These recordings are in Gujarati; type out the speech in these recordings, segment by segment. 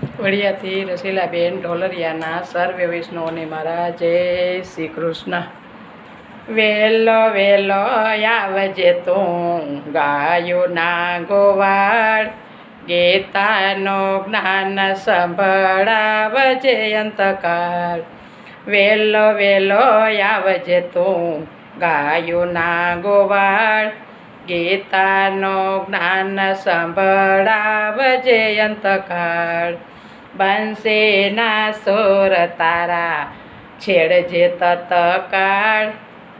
વડિયાથી રસીલાબેન ઢોલરિયાના સર્વે વૈષ્ણવને મારા જય શ્રી કૃષ્ણ. વેલો વેલો, આવજે તું ગાયોના ગોવાળ. ગીતાનો જ્ઞાન સંભળાવજે અંતકાળ. વેલો વેલો, આવજે તું ગાયોના ગોવાળ. ગીતાનો જ્ઞાન સંભળાવજે અંતકાળ બંશીના સુર તારા છેડજે તતકાળ.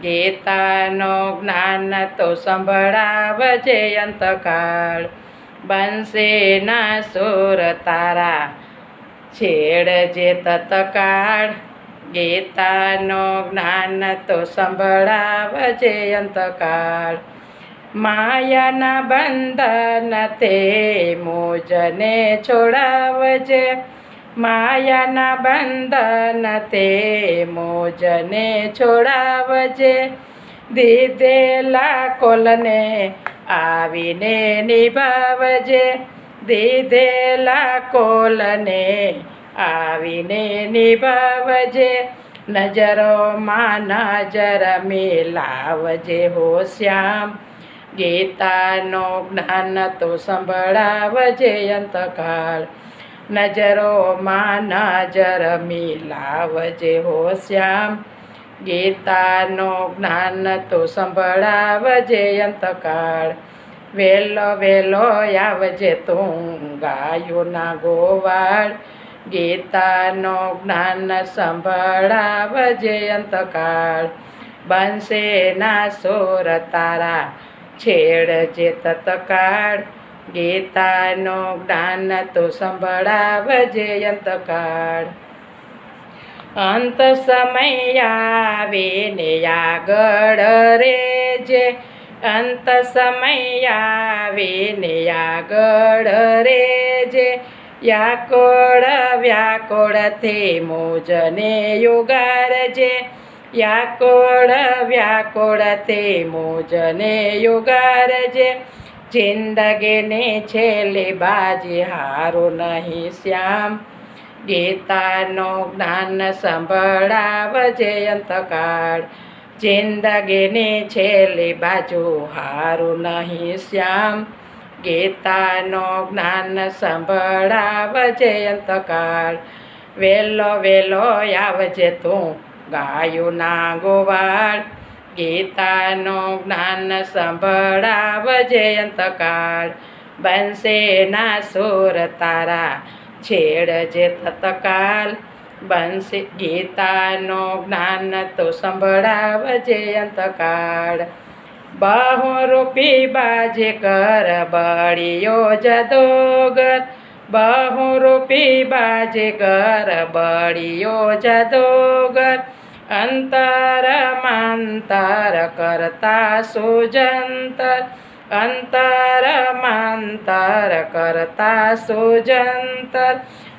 ગીતાનો જ્ઞાન તો સંભળાવજે અંતકાળ બંશીના સુર તારા છેડજે તતકાળ. ગીતાનો જ્ઞાન તો સંભળાવજે અંતકાળ માયાના બંધન તે મોજને છોડાવજે. માયાના બંધન તે મોજને છોડાવજે. દીધેલા કોલને આવીને નિભાવજે. દીધેલા કોલને આવીને નિભાવજે. નજરોમાં નજર મિલાવજે હો શ્યામ. ગીતાનો જ્ઞાન તો સંભળાવજે અંતકાળ નજરોમાં નજર મિલાવજે હો શ્યામ. ગીતાનો જ્ઞાન તો સંભળાવજે અંતકાળ વેલો વેલો આવજે તું ગાયોના ગોવાળ. ગીતાનો જ્ઞાન સંભળાવજે અંતકાળ બંશેના સોર તારા છેડજે તતકાળ ગીતાનો જ્ઞાન તો સંભળાવજે અંતકાળ. અંત સમય આવીને આગળ રેજે. અંત સમય આવીને આગળ રેજે. યાકોળ વ્યાકોળથી મોજને યુગારજે યાકોળ તે મોજને યુગારજે. જિંદગીની છેલ્લી બાજી હારું નહીં શ્યામ. ગીતાનો જ્ઞાન સંભળાવજે અંતકાળ. જિંદગીની છેલ્લી બાજુ હારું નહીં શ્યામ. ગીતાનો જ્ઞાન સંભળાવજે અંતકાળ. વેલો વેલો આવજે તું ગાયોના ગોવાળ ગીતાનો જ્ઞાન સંભળાવજે બનશે ના સુર તારા, છેડજે તતકાલ બનશે ગીતાનો જ્ઞાન તો સંભળાવજે બહુ રૂપી બાજે કર બળિયો જદોગર બહુરૂપી બાજે કર બળિયો જદોગર અંતર મંતર કરતા સુજંતર. અંતર મંતર કરતા સુજંતર.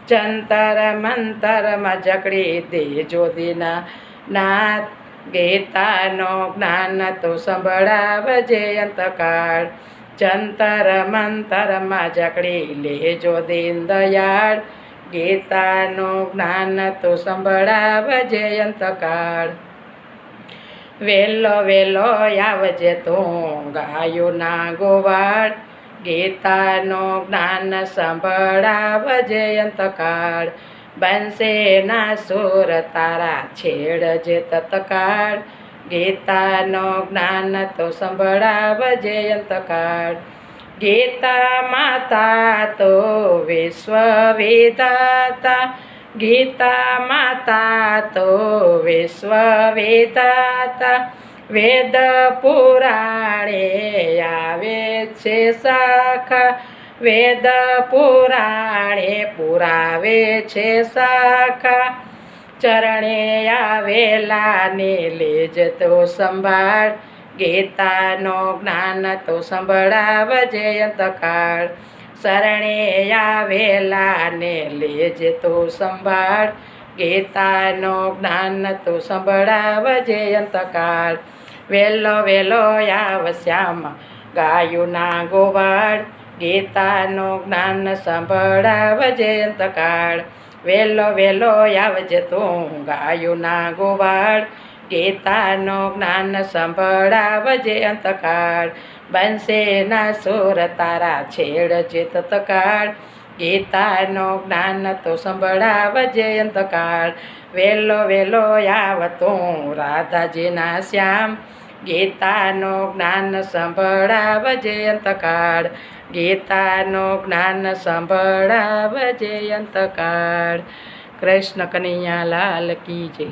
જંતર મંતરમાં જકડી દે જોદીના નાથ ગીતાનો જ્ઞાન તો સંભળાવજે અંતકાળ. જંતર મંતરમાં જકડી લેજો દીન દયાળ ગીતાનું જ્ઞાન તો સંભળાવજે અંતકાળ. વેલો વેલો આવજે તું ગાયોના ગોવાળ. ગીતાનું જ્ઞાન સંભળાવજે અંતકાળ. બંશેના સુર તારા છેડજે તત્કાળ. ગીતાનો જ્ઞાન તો સંભળાવજે અંતકાળ ગીતા માતા તો વિશ્વ વિધાતા ગીતા માતા તો વિશ્વ વિધાતા વેદ પુરાણે આવે છે શાખા. વેદ પુરાણે પુરાવે છે શાખા. ચરણે આવેલા ને લેજ તો સંભાળ. ગીતાનો જ્ઞાન તો સંભળાવજે જયંતકાળ શરણે આવેલા ને લેજ તો સંભાળ. ગીતાનો જ્ઞાન તો સંભળાવ જયંતકાળ વેલો વેલો આવ શ્યામ ગાયુના ગોવાળ. ગીતાનો જ્ઞાન સંભળાવજે અંતકાળ વેલો વેલો આવજે તું ગાયું ના ગોવાળ. ગીતાનું જ્ઞાન સંભળાવજે અંતકાળ. બનશે ના સુર તારા છેડજે તત્કાળ ગીતાનું જ્ઞાન તો સંભળાવજે અંતકાળ. વેલો વેલો આવ તું રાધાજીના શ્યામ. ગીતાનું જ્ઞાન સંભળાવજે અંતકાળ. ગીતાનું જ્ઞાન સંભળાવજે અંતકાળ. કૃષ્ણ કનૈયા લાલ કી જય.